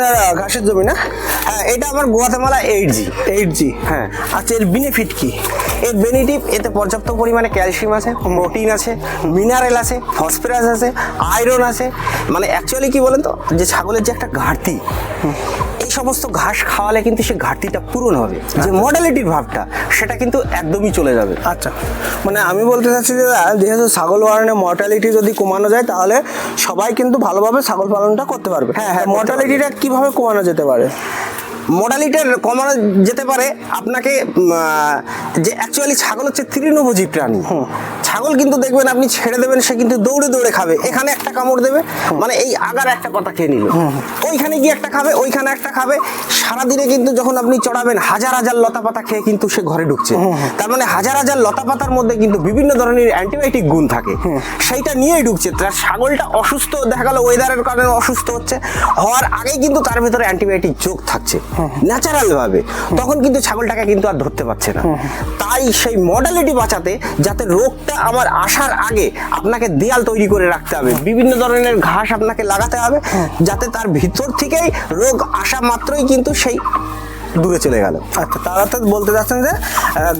আপনার ঘাসের জমি না? হ্যাঁ এটা আমার গোয়াতেমালা এইট জি এইট জি হ্যাঁ। আচ্ছা এর বেনিফিট কি? এর বেনিফিট এতে পর্যাপ্ত পরিমাণে ক্যালসিয়াম আছে প্রোটিন আছে মিনারেল আছে ফসফরাস আছে আয়রন আছে। মানে অ্যাকচুয়ালি কি বলেন তো? যে ছাগলের যে একটা ঘাটতি সমস্ত ঘাস খাওয়ালে কিন্তু সে ঘাটতিটা পূরণ হবে। যে মডেলিটির ভাবটা সেটা কিন্তু একদমই চলে যাবে। আচ্ছা। মানে আমি বলতে চাচ্ছি যে যেহেতু ছাগল পালনে মর্টালিটি যদি কমানো যায় তাহলে সবাই কিন্তু ভালোভাবে ছাগল পালনটা করতে পারবে। হ্যাঁ, হ্যাঁ, মর্টালিটিটা কীভাবে কমানো যেতে পারে? মডালিটার কমানো যেতে পারে আপনাকে যে অ্যাকচুয়ালি ছাগল হচ্ছে তৃণভোজী প্রাণী। ছাগল কিন্তু দেখবেন আপনি ছেড়ে দেবেন সে কিন্তু দৌড়ে দৌড়ে খাবে। এখানে একটা কামড় দেবে মানে এই আগার একটা পাতা খেয়ে নিল। ওইখানে গিয়ে একটা খাবে ওইখানে একটা খাবে। সারাদিনে কিন্তু যখন আপনি চড়াবেন হাজার হাজার লতা পাতা খেয়ে কিন্তু সে ঘরে ঢুকছে। তার মানে হাজার হাজার লতা পাতার মধ্যে কিন্তু বিভিন্ন ধরনের অ্যান্টিবায়োটিক গুণ থাকে। সেইটা নিয়েই ঢুকছে। তার ছাগলটা অসুস্থ দেখা গেল ওয়েদারের কারণে অসুস্থ হচ্ছে। হওয়ার আগেই কিন্তু তার ভিতরে অ্যান্টিবায়োটিক যোগ থাকছে। ন্যাচারাল ভাবে তখন কিন্তু ছাগলটাকে কিন্তু আর ধরতে পারছে না। তাই সেই মডালিটি বাঁচাতে যাতে রোগটা আমার আসার আগে আপনাকে দেয়াল তৈরি করে রাখতে হবে। বিভিন্ন ধরনের ঘাস আপনাকে লাগাতে হবে যাতে তার ভিতর থেকেই রোগ আসা মাত্রই কিন্তু সেই দূরে চলে গেল। আচ্ছা তারা তো বলতে চাচ্ছেন যে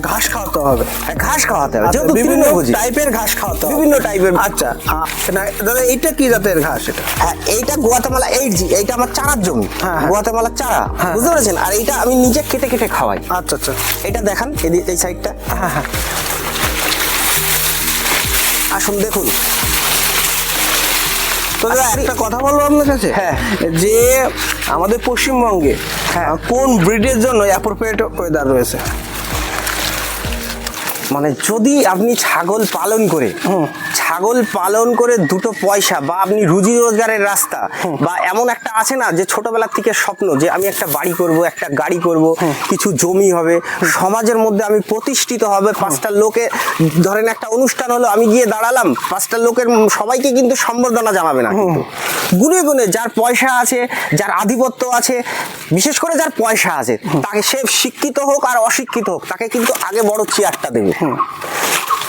ঘাস খাওয়াতে হবে। ঘাস খাওয়াতে হবে। আচ্ছা, যেহেতু বিভিন্ন টাইপের ঘাস খাওয়াতে হবে। বিভিন্ন টাইপের আচ্ছা দাদা এইটা কি জাতের ঘাস এটা? হ্যাঁ এইটা গোয়াতেমালা এইট জি এইটা আমার চারার জমি। হ্যাঁ, হ্যাঁ। গোয়াতেমালা চারা। হ্যাঁ। বুঝতে পেরেছেন? আর এইটা আমি নিজে কেটে কেটে খাওয়াই। আচ্ছা আচ্ছা। এটা দেখান এই সাইডটা। হ্যাঁ হ্যাঁ। আসুন দেখুন। তো একটা কথা বলব আপনার কাছে হ্যাঁ। যে আমাদের পশ্চিমবঙ্গে হ্যাঁ। কোন ব্রিডের জন্য অ্যাপ্রোপ্রিয়েট ওয়েদার রয়েছে মানে যদি আপনি ছাগল পালন করে ছাগল পালন করে দুটো পয়সা বা আপনি রুজি রোজগারের রাস্তা বা এমন একটা আছে না যে ছোটবেলার থেকে স্বপ্ন যে আমি একটা বাড়ি করব একটা গাড়ি করব কিছু জমি হবে সমাজের মধ্যে আমি প্রতিষ্ঠিত হবে পাঁচটা লোকে ধরেন একটা অনুষ্ঠান হলো আমি গিয়ে দাঁড়ালাম পাঁচটা লোকের সবাইকে কিন্তু সম্বর্ধনা জানাবে না গুনে গুনে যার পয়সা আছে যার আধিপত্য আছে বিশেষ করে যার পয়সা আছে তাকে সে শিক্ষিত হোক আর অশিক্ষিত হোক তাকে কিন্তু আগে বড় চেয়ারটা দেবে।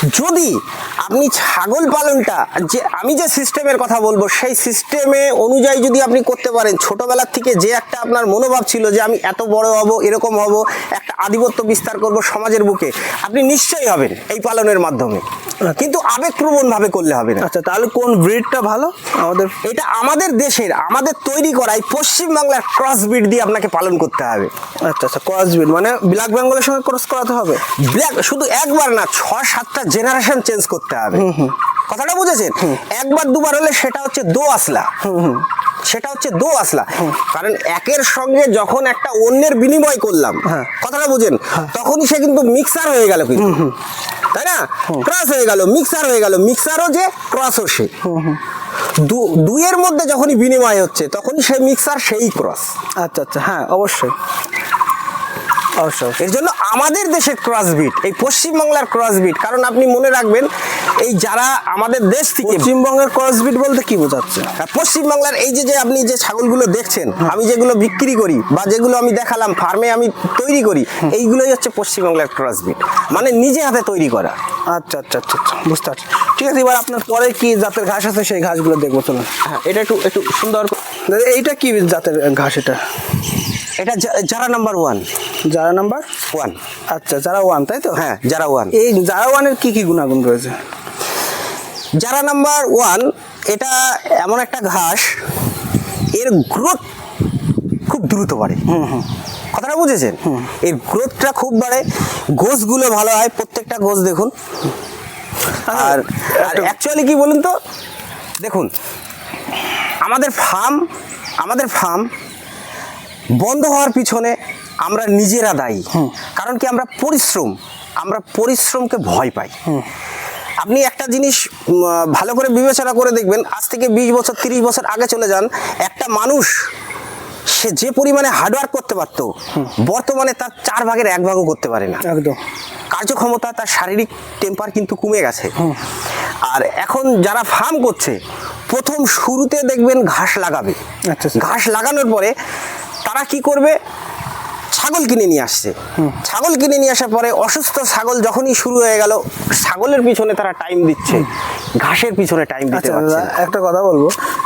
যদি আপনি ছাগল পালনটা যে আমি যে সিস্টেমের কথা বলব সেই সিস্টেমে অনুযায়ী যদি আপনি করতে পারেন ছোটবেলার থেকে যে একটা আপনার মনোভাব ছিল যে আমি এত বড় হব এরকম হব একটা আধিপত্য বিস্তার করব সমাজের বুকে আপনি নিশ্চয়ই হবেন এই পালনের মাধ্যমে। কিন্তু আবেগপ্রবণ ভাবে করলে হবে না। আচ্ছা তাহলে কোন ব্রিডটা ভালো? আমাদের এটা আমাদের দেশের আমাদের তৈরি করা এই পশ্চিমবাংলার ক্রস ব্রিড দিয়ে আপনাকে পালন করতে হবে। আচ্ছা আচ্ছা ক্রস ব্রিড মানে ব্ল্যাক বেঙ্গলের সঙ্গে ক্রস করাতে হবে? ব্ল্যাক শুধু একবার না ছ সাতটা জেনারেশন চেঞ্জ করতে হবে। কথাটা বুঝেছেন? একবার দুবার হলে সেটা হচ্ছে দো আসলা। সেটা হচ্ছে দো আসলা। কারণ একের সঙ্গে যখন একটা অন্যের বিনিময় করলাম হ্যাঁ। কথাটা বুঝেন? তখনই সে কিন্তু মিক্সার হয়ে গেল কিন্তু। তাই না? ক্রস হয়ে গেল মিক্সার হয়ে গেল। মিক্সারও যে ক্রসও সে। দুইয়ের মধ্যে যখনই বিনিময় হচ্ছে তখনই সেই মিক্সার সেই ক্রস আচ্ছা আচ্ছা। হ্যাঁ অবশ্যই। অবশ্যই। এর জন্য আমাদের দেশের ক্রসবিট এই পশ্চিমবাংলার ক্রসবিট কারণ আপনি মনে রাখবেন এই যারা আমাদের দেশ থেকে পশ্চিমবঙ্গের ক্রস ব্রিড বলতে কি বোঝাচ্ছে? আর পশ্চিমবাংলার এই যে যে আপনি যে ছাগলগুলো দেখছেন আমি যেগুলো বিক্রি করি বা যেগুলো আমি দেখালাম ফার্মে আমি তৈরি করি এইগুলোই হচ্ছে পশ্চিমবাংলার ক্রসবিট মানে নিজে হাতে তৈরি করা। আচ্ছা আচ্ছা আচ্ছা আচ্ছা বুঝতে পারছি। ঠিক আছে এবার আপনার পরে কি জাতের ঘাস আছে সেই ঘাসগুলো দেখব চলুন। হ্যাঁ এটা একটু একটু সুন্দর এইটা কি জাতের ঘাস এটা? এটা যারা নাম্বার ওয়ান যারা নাম্বার ওয়ান আচ্ছা যারা ওয়ান তাই তো? হ্যাঁ যারা ওয়ান এই যারা ওয়ানের কি কি গুণাগুণ রয়েছে? যারা নাম্বার ওয়ান এটা এমন একটা ঘাস এর গ্রোথ খুব দ্রুত বাড়ে। কথাটা বুঝেছেন? এর গ্রোথটা খুব বাড়ে। গোছগুলো ভালো হয় প্রত্যেকটা গোছ দেখুন। আর অ্যাকচুয়ালি কি বলুন তো? দেখুন আমাদের ফার্ম আমাদের ফার্ম বন্ধ হওয়ার পিছনে আমরা নিজেরা দায়ী। কারণ কি আমরা পরিশ্রম আমরা পরিশ্রমকে ভয় পাই। আপনি একটা জিনিস ভালো করে বিবেচনা করে দেখবেন আজ থেকে বিশ বছর তিরিশ বছর আগে চলে যান একটা মানুষ সে যে পরিমাণে হার্ডওয়ার্ক করতে পারতো বর্তমানে তার চার ভাগের এক ভাগও করতে পারে না। একদম। কার্যক্ষমতা তার শারীরিক টেম্পার কিন্তু কমে গেছে। আর এখন যারা ফার্ম করছে প্রথম শুরুতে দেখবেন ঘাস লাগাবে। আচ্ছা, আচ্ছা। ঘাস লাগানোর পরে তারা কি করবে? ছাগল কিনে নিয়ে আসছে। ছাগল কিনে নিয়ে আসার পরে অসুস্থ ছাগল যখনই শুরু হয়ে গেল ছাগলের পিছনে তারা টাইম দিচ্ছে। ঘাসের পিছনে টাইম দিতে পারছে দাদা একটা কথা বলব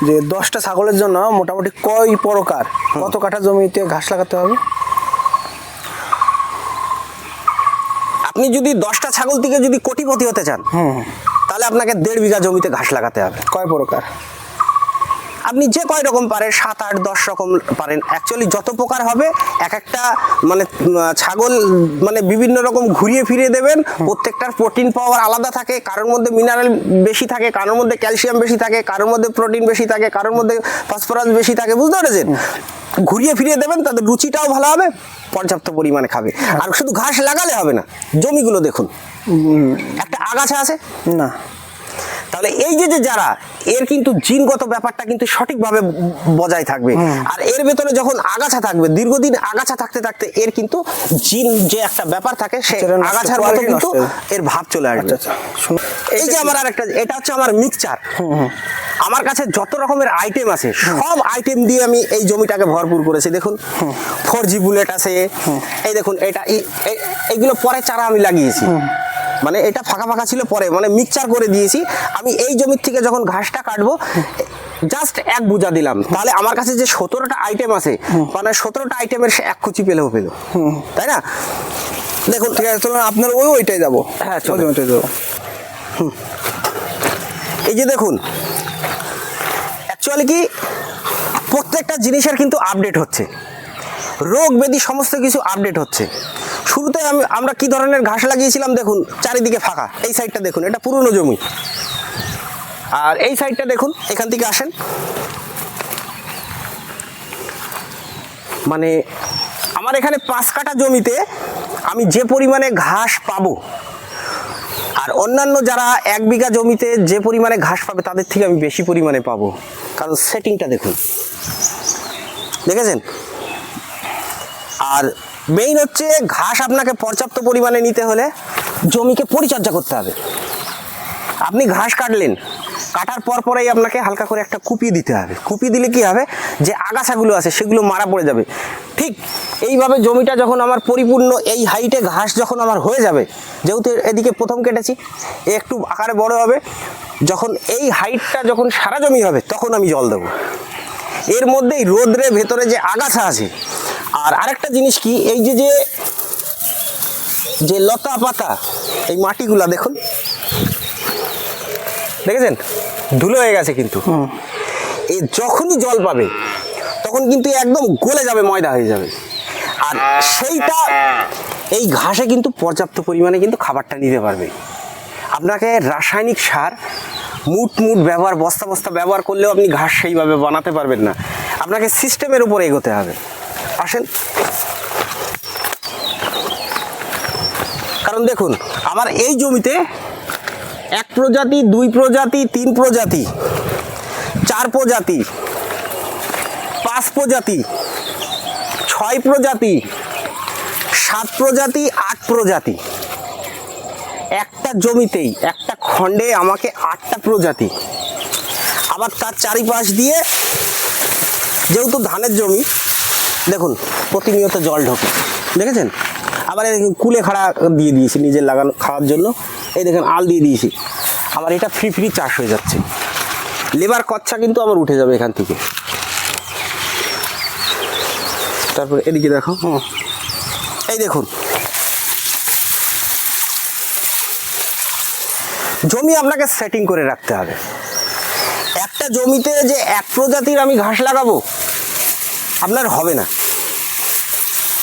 যে দশটা ছাগলের জন্য মোটামুটি কয় প্রকার? কত কাঠা জমিতে ঘাস লাগাতে হবে? আপনি যদি দশটা ছাগল থেকে যদি কোটিপতি হতে চান তাহলে আপনাকে দেড় বিঘা জমিতে ঘাস লাগাতে হবে। কয় প্রকার? আপনি যে কয় রকম পারেন সাত আট দশ রকম পারেন। অ্যাকচুয়ালি যত প্রকার হবে এক একটা মানে ছাগল মানে বিভিন্ন রকম ঘুরিয়ে ফিরিয়ে দেবেন। প্রত্যেকটার প্রোটিন পাওয়ার আলাদা থাকে কারোর মধ্যে মিনারেল বেশি থাকে কারোর মধ্যে ক্যালসিয়াম বেশি থাকে কারোর মধ্যে প্রোটিন বেশি থাকে কারোর মধ্যে ফসফরাস বেশি থাকে বুঝতে পেরেছেন? ঘুরিয়ে ফিরিয়ে দেবেন তাদের রুচিটাও ভালো হবে পর্যাপ্ত পরিমাণে খাবে। আর শুধু ঘাস লাগালে হবে না জমিগুলো দেখুন। একটা আগাছা আছে? না। তাহলে এই যে যে যারা এর কিন্তু জিনগত ব্যাপারটা কিন্তু সঠিকভাবে বজায় থাকবে। আর এর ভেতরে যখন আগাছা থাকবে দীর্ঘদিন আগাছা থাকতে থাকতে এর কিন্তু জিন যে একটা ব্যাপার থাকে সে আগাছার মতো কিন্তু এর ভাব চলে আসবে। আচ্ছা আচ্ছা। এই যে আমার আরেকটা এটা হচ্ছে আমার মিক্সচার আমার কাছে যত রকমের আইটেম আছে সব আইটেম দিয়ে আমি এই জমিটাকে ভরপুর করেছি। দেখুন ফোর জি বুলেট আছে। এই দেখুন এটা এই- এই- এইগুলো পরে চারা আমি লাগিয়েছি। মানে এটা ফাঁকা ফাঁকা ছিল পরে মানে মিক্সচার করে দিয়েছি। আমি এই জমির থেকে যখন ঘাসটা কাটবো জাস্ট এক বুঝা দিলাম। তাহলে আমার কাছে যে সতেরোটা আইটেম আছে মানে সতেরোটা আইটেমের সে এক কুচি পেলেও পেল। তাই না? দেখুন ঠিক আছে চলুন আপনার ওই ওইটাই যাব হ্যাঁ, চলো। ওই জমিটাই যাব এই যে দেখুন অ্যাকচুয়ালি কি প্রত্যেকটা জিনিসের কিন্তু আপডেট হচ্ছে। রোগ ব্যাধি সমস্ত কিছু আপডেট হচ্ছে। শুরুতে আমি, আমরা কি ধরনের ঘাস লাগিয়েছিলাম দেখুন, চারিদিকে ফাঁকা, এই সাইডটা দেখুন, এটা পুরনো জমি। আর এই সাইডটা দেখুন, এখান থেকে আসেন। মানে আমার এখানে পাঁচ কাঠা জমিতে আমি যে পরিমাণে ঘাস পাবো, আর অন্যান্য যারা এক বিঘা জমিতে যে পরিমাণে ঘাস পাবে, তাদের থেকে আমি বেশি পরিমাণে পাবো। কারণ সেটিংটা দেখুন। দেখেছেন? আর মেইন হচ্ছে ঘাস আপনাকে পর্যাপ্ত পরিমাণে নিতে হলে জমিকে পরিচর্যা করতে হবে। আপনি ঘাস কাটলেন, কাটার পর পরেই আপনাকে হালকা করে একটা কুপি দিতে হবে। কুপি দিলে কি হবে? যে আগাছাগুলো আছে, সেগুলো মারা পড়ে যাবে। ঠিক এইভাবে জমিটা যখন আমার পরিপূর্ণ, এই হাইটে ঘাস যখন আমার হয়ে যাবে, যেহেতু এদিকে প্রথম কেটেছি একটু আকারে বড় হবে, যখন এই হাইটটা যখন সারা জমি হবে, তখন আমি জল দেবো। এর মধ্যেই রোদ্রে ভেতরে যে আগাছা আছে আর আরেকটা জিনিস কি এই যে যে যে লতা পাতা এই মাটিগুলা দেখুন। দেখেছেন? ধুলো হয়ে গেছে কিন্তু। এ যখনই জল পাবে তখন কিন্তু একদম গলে যাবে ময়দা হয়ে যাবে। আর সেইটা এই ঘাসে কিন্তু পর্যাপ্ত পরিমাণে কিন্তু খাবারটা নিতে পারবে। আপনাকে রাসায়নিক সার মুট মুট ব্যবহার বস্তা বস্তা ব্যবহার করলেও আপনি ঘাস সেইভাবে বানাতে পারবেন না। আপনাকে সিস্টেমের উপর এগোতে হবে। আসেন। কারণ দেখুন, আমার এই জমিতে এক প্রজাতি, দুই প্রজাতি, তিন প্রজাতি, চার প্রজাতি, পাঁচ প্রজাতি, ছয় প্রজাতি, সাত প্রজাতি, আট প্রজাতি। একটা জমিতেই, একটা খণ্ডে আমাকে আটটা প্রজাতি। আবার তার চারিপাশ দিয়ে যেহেতু ধানের জমি দেখুন, প্রতিনিয়ত জল ঢোকে, দেখেছেন? আবার কুলে খাড়া দিয়ে দিয়েছি নিজের লাগানো খাওয়ার জন্য। এই দেখেন, আল দিয়ে দিয়েছি। আবার এটা ফ্রি ফ্রি চাষ হয়ে যাচ্ছে। লেবার খরচা কিন্তু আবার উঠে যাবে এখান থেকে। তারপর এদিকে দেখো এই দেখুন। জমি আপনাকে সেটিং করে রাখতে হবে। একটা জমিতে যে এক প্রজাতির আমি ঘাস লাগাবো, আপনার হবে না।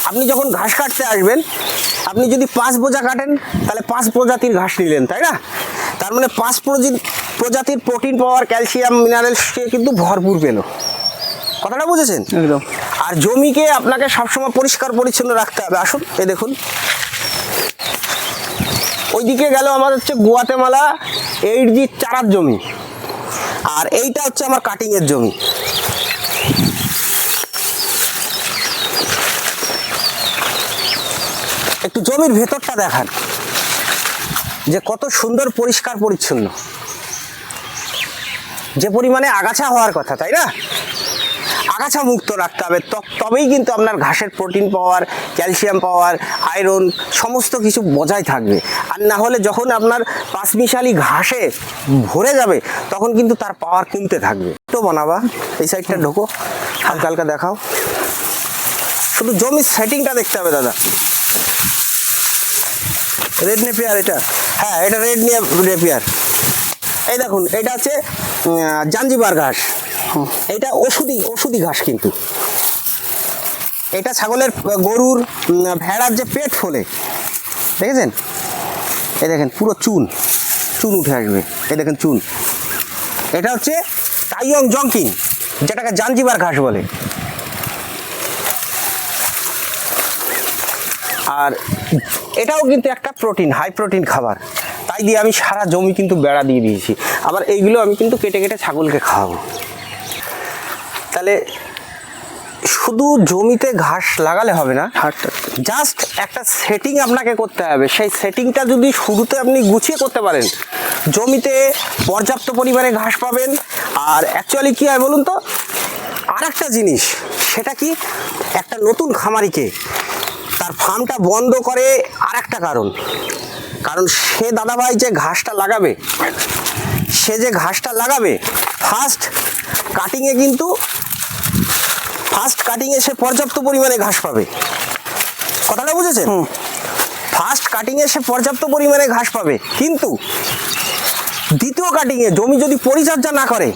আপনি যখন ঘাস কাটতে আসবেন আপনি যদি পাঁচ বোঝা কাটেন তাহলে পাঁচ প্রজাতির ঘাস নিলেন তাই না? তার মানে পাঁচ প্রজি- প্রজাতির প্রোটিন পাওয়ার ক্যালসিয়াম মিনারেলস সে কিন্তু ভরপুর পেল। কথাটা বুঝেছেন? একদম। আর জমিকে আপনাকে সবসময় পরিষ্কার পরিচ্ছন্ন রাখতে হবে। আসুন এ দেখুন। ওইদিকে গেল আমার হচ্ছে গুয়াতেমালা এইট জি চারার জমি। আর এইটা হচ্ছে আমার কাটিংয়ের জমি। একটু জমির ভেতরটা দেখান। যে কত সুন্দর পরিষ্কার পরিচ্ছন্ন। যে পরিমাণে আগাছা হওয়ার কথা, তাই না? আগাছা মুক্ত রাখতে হবে। তবেই কিন্তু আপনার ঘাসের protein power, calcium power, iron, সমস্ত কিছু বজায় থাকবে। আর না হলে যখন আপনার পাঁচমিশালি ঘাসে ভরে যাবে, তখন কিন্তু তার পাওয়ার কমতে থাকবে। তো বানাবা, এই সাইডটা ঢোকো, হালকা হালকা দেখাও। শুধু জমির সেটিংটা দেখতে হবে, দাদা। রেড নেপিয়ার এটা। হ্যাঁ এটা রেড নিয়ে রেপিয়ার এই দেখুন, এটা হচ্ছে জাঞ্জিবার ঘাস। এটা ওষুধি ওষুধি ঘাস কিন্তু। এটা ছাগলের গরুর ভেড়ার যে পেট ফোলে। দেখেছেন? এই দেখেন, পুরো চুন। চুন উঠে আসবে। এই দেখেন চুন। এটা হচ্ছে টাইয়ং জংকিং যেটাকে জাঞ্জিবার ঘাস বলে। আর এটাও কিন্তু একটা প্রোটিন হাই প্রোটিন খাবার। তাই দিয়ে আমি সারা জমি কিন্তু বেড়া দিয়ে দিয়েছি। আবার এইগুলো আমি কিন্তু কেটে কেটে ছাগলকে খাওয়াবো। তাহলে শুধু জমিতে ঘাস লাগালে হবে না জাস্ট একটা সেটিং আপনাকে করতে হবে। সেই সেটিংটা যদি শুরুতে আপনি গুছিয়ে করতে পারেন জমিতে পর্যাপ্ত পরিমাণে ঘাস পাবেন। আর অ্যাকচুয়ালি কী হয় বলুন তো? আর একটা জিনিস সেটা কি? একটা নতুন খামারিকে তার ফার্মটা বন্ধ করে আর একটা কারণ। কারণ সে দাদাভাই যে ঘাসটা লাগাবে সে যে ঘাসটা লাগাবে ফার্স্ট কাটিংয়ে কিন্তু ফার্স্ট কাটিংয়ে সে পর্যাপ্ত পরিমাণে ঘাস পাবে। কথাটা বুঝেছেন? ফার্স্ট কাটিংয়ে সে পর্যাপ্ত পরিমাণে ঘাস পাবে। কিন্তু দ্বিতীয় কাটিংয়ে জমি যদি পরিচর্যা না করে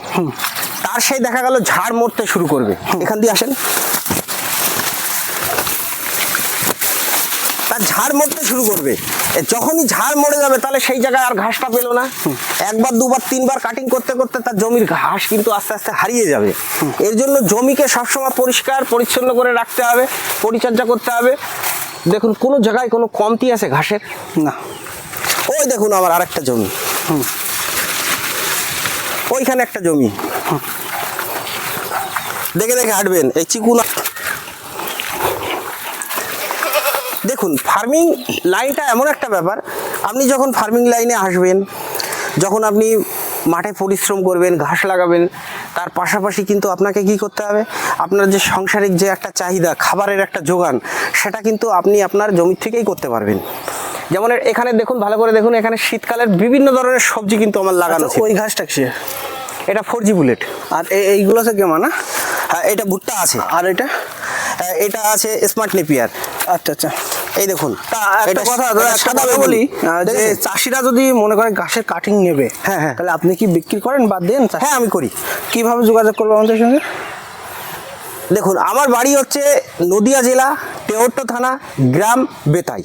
তার সেই দেখা গেল ঝাড় মরতে শুরু করবে। এখান দিয়ে আসেন। তার ঝাড় মরতে শুরু করবে। যখনই ঝাড় মরে যাবে, তাহলে সেই জায়গায় আর ঘাসটা পেল না। একবার, দুবার, তিনবার কাটিং করতে করতে তার জমির ঘাস কিন্তু আস্তে আস্তে হারিয়ে যাবে। এর জন্য জমিকে সবসময় পরিষ্কার, পরিচ্ছন্ন করে রাখতে হবে, পরিচর্যা করতে হবে। দেখুন, কোনো জায়গায় কোনো কমতি আছে ঘাসের? না। ওই দেখুন আমার আরেকটা জমি। ওইখানে একটা জমি। দেখে দেখে হাঁটবেন, এই চিকুনা দেখুন ফার্মিং লাইনটা এমন একটা ব্যাপার। আপনি যখন ফার্মিং লাইনে আসবেন যখন আপনি মাঠে পরিশ্রম করবেন ঘাস লাগাবেন তার পাশাপাশি কিন্তু আপনাকে কি করতে হবে? আপনার যে সাংসারিক যে একটা চাহিদা খাবারের একটা যোগান সেটা কিন্তু আপনি আপনার জমি থেকেই করতে পারবেন। যেমন এখানে দেখুন ভালো করে দেখুন এখানে শীতকালের বিভিন্ন ধরনের সবজি কিন্তু আমার লাগানো আচ্ছা, ওই ঘাসটা কি এটা ফোর জি বুলেট। আর এই- এইগুলো থেকে মানা হ্যাঁ এটা ভুট্টা আছে। আর এটা? হ্যাঁ, এটা আছে স্মার্ট নেপিয়ার আচ্ছা আচ্ছা। এই দেখুন একটা এটা- কথা একটা কথা বলি যে চাষিরা যদি মনে করেন গাছের কাটিং নেবে হ্যাঁ, হ্যাঁ। তাহলে আপনি কি বিক্রি করেন বা দেন হ্যাঁ আমি করি। কীভাবে যোগাযোগ করব আমাদের সঙ্গে? দেখুন আমার বাড়ি হচ্ছে নদিয়া জেলা টেহট্ট থানা গ্রাম বেতাই।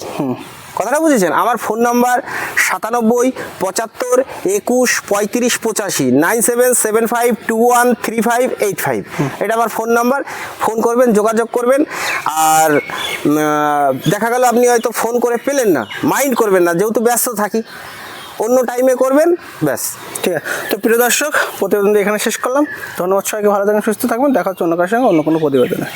কথাটা বুঝেছেন? আমার ফোন নাম্বার সাতানব্বই পঁচাত্তর একুশ পঁয়ত্রিশ পঁচাশি nine seven seven five two one three five eight five. এটা আমার ফোন নাম্বার। ফোন করবেন যোগাযোগ করবেন। আর দেখা গেল আপনি হয়তো ফোন করে পেলেন না। মাইন্ড করবেন না যেহেতু ব্যস্ত থাকি। অন্য টাইমে করবেন, ব্যাস, ঠিক আছে। তো প্রিয় দর্শক প্রতিবেদন এখানে শেষ করলাম। ধন্যবাদ সবাইকে, ভালো থাকবেন, সুস্থ থাকবেন। দেখা হচ্ছে অন্য কারোর সঙ্গে অন্য কোনো প্রতিবেদনে।